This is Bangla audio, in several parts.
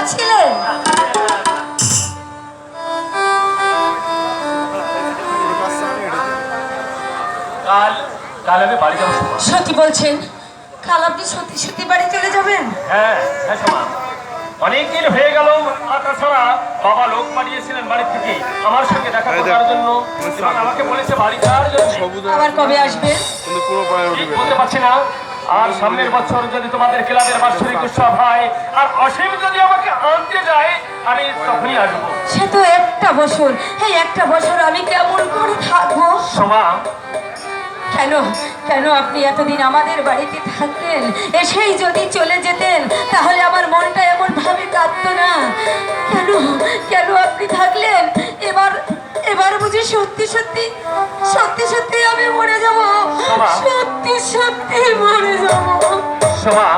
সোমা। সত্যি বলছেন? কাল আপনি সত্যি সত্যি বাড়ি চলে যাবেন? হ্যাঁ হ্যাঁ সোমা। অনেকদিন হয়ে গেল আর তাছাড়া বাবা লোক পাঠিয়েছিলেন বাড়ি থেকে। আমার সঙ্গে দেখা করার জন্য। আমাকে বলেছে বাড়ি যাওয়ার জন্য। আবার কবে আসবেন কিন্তু কোনো পায়ে উঠবে। বলতে পারছি না। আর সামনের বছর যদি তোমাদের ক্লাবের বাৎসরিক উৎসব হয় আর অসীম যদি আমাকে আনতে যায় আমি তখনই আসব। সে তো একটা বছর। এই একটা বছর আমি কেমন করে থাকব? সোমা। কেন? কেন আপনি এতদিন আমাদের বাড়িতে থাকতেন? এসেই যদি চলে যেতেন তাহলে আমার মনটা এমন ভাবে কাঁদতো না। কেন? কেন আপনি থাকলেন? এবার এবার বুঝি সত্যি সত্যি সত্যি সত্যি। সত্যি মরে যাব। সোমা।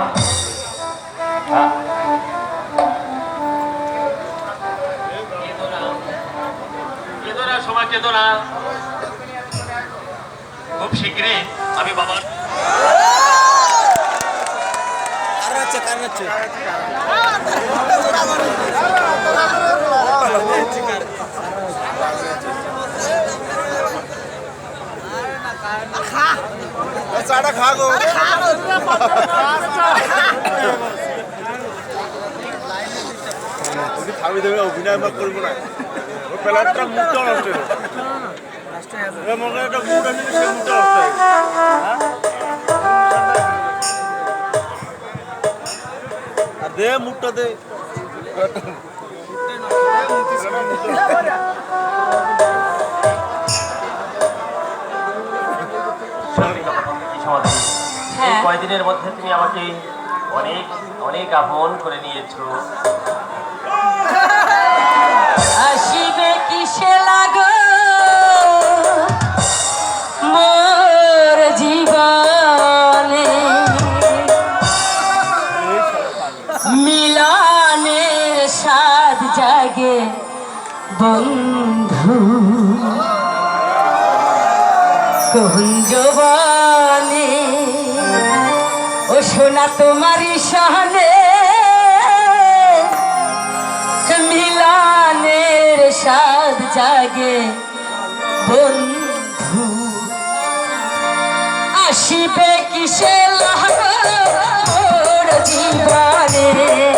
খুব শীঘ্রই আমি বাবার চাটা খা গো তুমি খাবি দেবে অভিনয় মা করব না ওর প্যালারটা মুখটা নষ্ট হয়ে মনে হয় হয়ে গেছে আর দে মুখটা দে সমাধান? এই হ্যাঁ। কয়দিনের মধ্যে তুমি আমাকে অনেক অনেক আপন করে নিয়েছো আসিবে কিসে লাগো মোর জীবনে মিলনের সাদ জাগে বন্ধু কুঞ্জবনে ও সোনা তোমারই সহনে মিলানের সাদ জাগে বন্ধু। আসিবে কিসে লহর জীবনে?